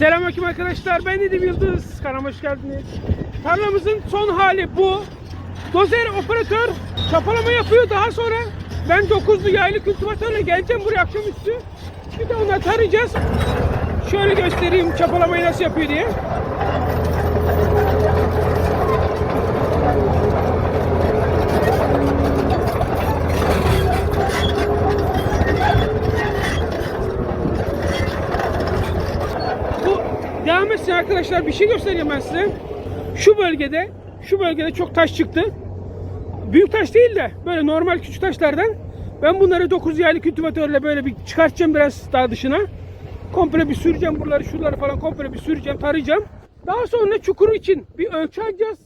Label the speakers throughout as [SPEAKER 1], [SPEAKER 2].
[SPEAKER 1] Selamünaleyküm arkadaşlar. Ben Nedim Yıldız. Kanalıma hoş geldiniz. Tarlamızın son hali bu. Dozer operatör çapalama yapıyor. Daha sonra ben 9'lu yaylı kültivatörle geleceğim buraya akşamüstü. Bir de onları tarayacağız. Şöyle göstereyim çapalamayı nasıl yapıyor diye. Bu devam etsin arkadaşlar bir şey göstereyim ben size. Şu bölgede şu bölgede çok taş çıktı. Büyük taş değil de böyle normal küçük taşlardan ben bunları 9 yaylı kültivatörle böyle bir çıkartacağım biraz daha dışına. Komple bir süreceğim buraları şuraları falan komple bir süreceğim tarayacağım. Daha sonra çukuru için bir ölçü alacağız.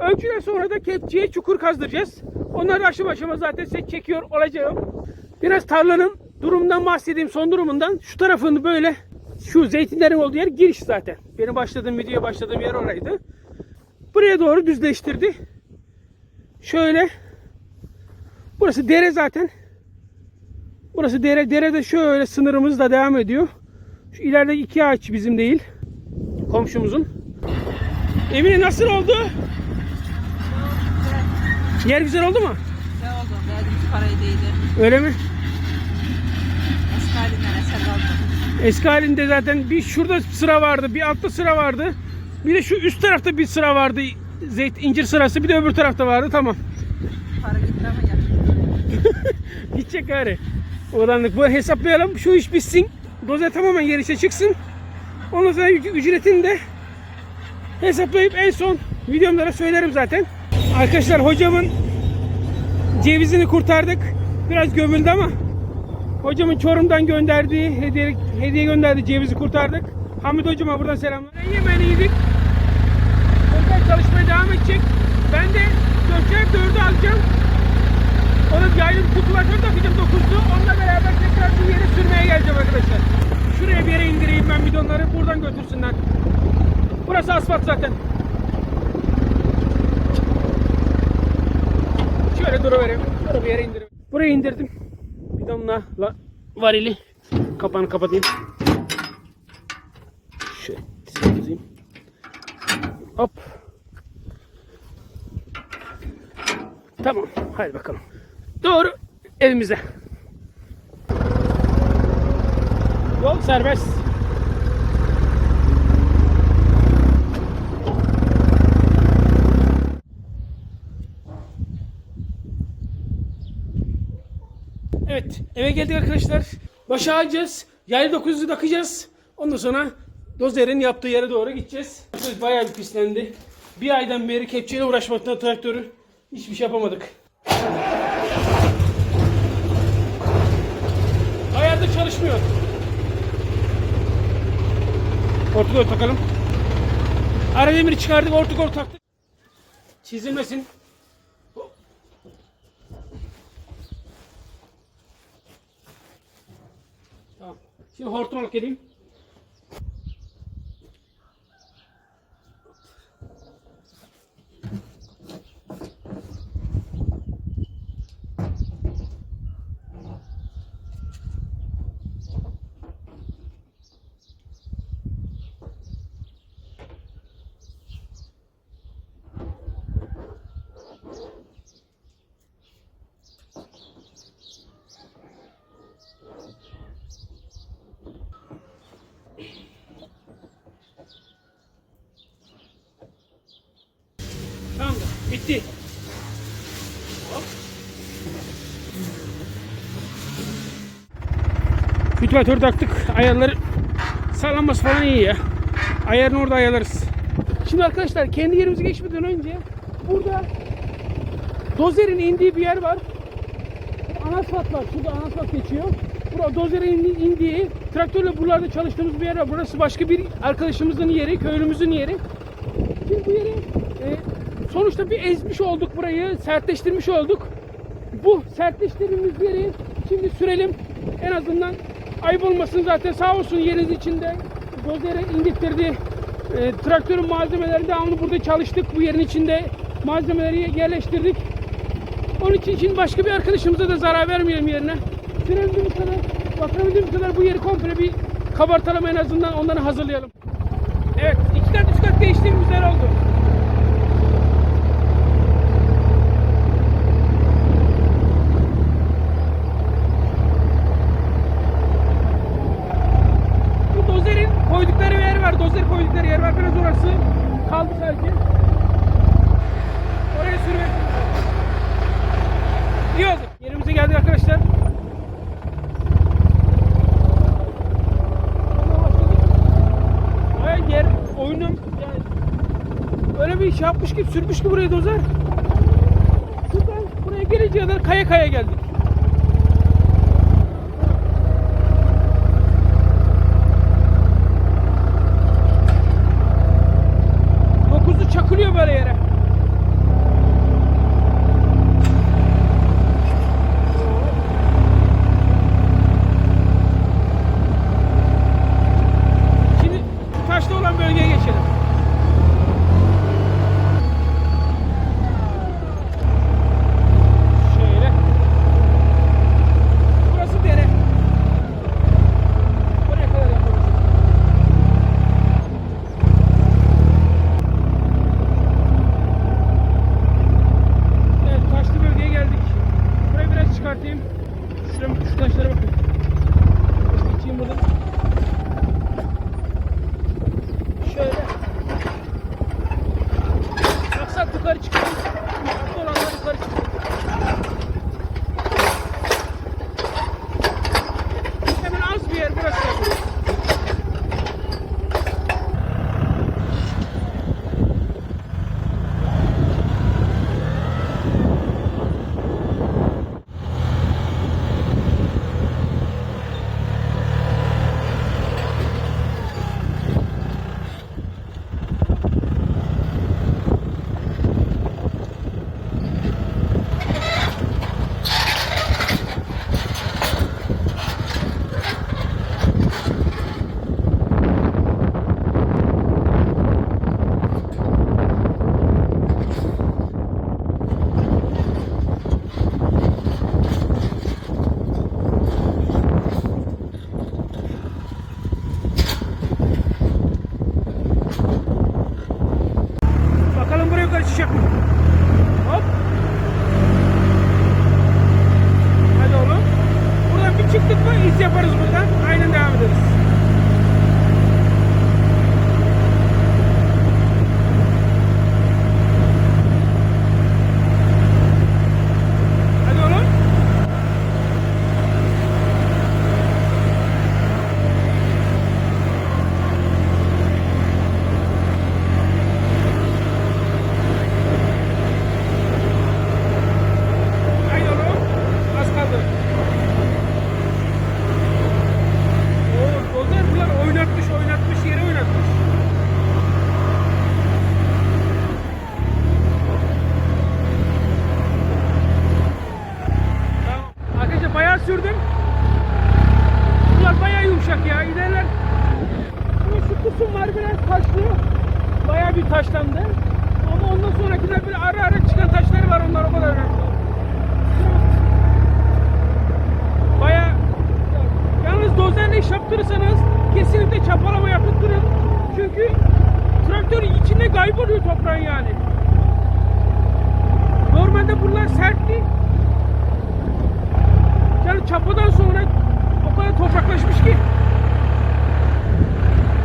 [SPEAKER 1] Ölçüden sonra da kepçeye çukur kazdıracağız. Onları aşama aşama zaten set çekiyor olacağım. Biraz tarlanın durumundan bahsedeyim son durumundan. Şu tarafını böyle şu zeytinlerin olduğu yer giriş zaten. Benim başladığım videoya başladığım yer oraydı. Buraya doğru düzleştirdi. Şöyle. Burası dere zaten. Burası dere. Derede şöyle sınırımız da devam ediyor. Şu ileride iki ağaç bizim değil. Komşumuzun. Emine nasıl oldu? Yer güzel oldu mu?
[SPEAKER 2] Ne oldu? Verdiğimiz parayı değdi.
[SPEAKER 1] Öyle mi?
[SPEAKER 2] Eski
[SPEAKER 1] halinde zaten bir şurada sıra vardı, bir altta sıra vardı. Bir de şu üst tarafta bir sıra vardı. Zeyt incir sırası bir de öbür tarafta vardı. Tamam.
[SPEAKER 2] Para gitti ama ya.
[SPEAKER 1] Gidecek gari. Oranlık bu hesaplayalım. Şu iş bitsin. Doze tamamen yarışa çıksın. Ondan sonra üc- ücretini de hesaplayıp en son videomlara söylerim zaten. Arkadaşlar hocamın cevizini kurtardık. Biraz gömüldü ama hocamın Çorum'dan gönderdiği hediye, hediye gönderdiği cevizi kurtardık. Hamit hocama buradan selamlar. Yemeğini yedik. Dozer çalışmaya devam edecek. Ben de Gökçer 4'ü alacağım. Onun yaylı kutulatör takacağım 9'lu. Onunla beraber tekrar bir yere sürmeye geleceğim arkadaşlar. Şuraya bir yere indireyim ben bidonları. Buradan götürsünler. Burası asfalt zaten. Şöyle duruvereyim. Bir yere indireyim. Buraya indirdim. Bidonla la, varili. Kapağını kapatayım. Şöyle tutayım. Hop. Tamam. Hadi bakalım. Doğru evimize. Yol serbest. Evet eve geldik arkadaşlar. Başa alacağız. Yaylı 9'u takacağız. Ondan sonra dozerin yaptığı yere doğru gideceğiz. Bayağı bir pislendi. Bir aydan beri kepçeyle uğraşmaktan traktörü hiçbir şey yapamadık. Ayarda çalışmıyor. Ortadoğru takalım. Ara demiri çıkardık, ortadoğru taktık. Çizilmesin. Tamam. Şimdi hortum alıp geleyim. Tamam da bitti. Hop. Kültivatör taktık. Ayarları sağlanması falan iyi ya. Ayarını orada ayarlarız. Şimdi arkadaşlar kendi yerimize geçmeden önce burada dozerin indiği bir yer var. Anasfalt var. Şurada anasfalt geçiyor. Burada dozerin indi- indiği traktörle buralarda çalıştığımız bir yer var. Burası başka bir arkadaşımızın yeri, köylümüzün yeri. Şimdi bu yeri e, Sonuçta bir ezmiş olduk burayı, sertleştirmiş olduk. Bu sertleştirdiğimiz yeri şimdi sürelim. En azından ayıp olmasın zaten sağ olsun yeriniz içinde. Gözlere indirtirdi. E, ee, traktörün malzemeleri devamlı burada çalıştık. Bu yerin içinde malzemeleri yerleştirdik. Onun için şimdi başka bir arkadaşımıza da zarar vermeyelim yerine. Sürebildiğimiz kadar, bakabildiğimiz kadar bu yeri komple bir kabartalım en azından onları hazırlayalım. Evet, iki kat üç kat değiştiğimiz yer oldu. şey yapmış ki sürmüş ki burayı dozer. Şuradan buraya geleceği kadar kaya kaya geldik. tapudan sonra o kadar topraklaşmış ki.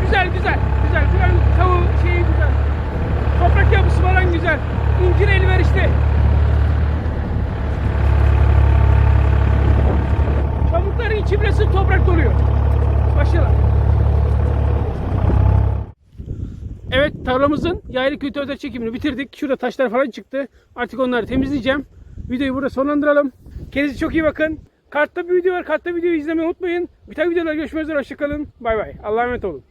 [SPEAKER 1] Güzel güzel. Güzel. Güven tavuğu şeyi güzel. Toprak yapısı falan güzel. İncir elverişli. Çamurların içi bile toprak doluyor. Başlayalım. Evet tarlamızın yaylı kültü özel çekimini bitirdik. Şurada taşlar falan çıktı. Artık onları temizleyeceğim. Videoyu burada sonlandıralım. Kendinize çok iyi bakın. Kartta bir video var. Kartta videoyu izlemeyi unutmayın. Bir tane videolar görüşmek üzere. Hoşçakalın. Bay bay. Allah'a emanet olun.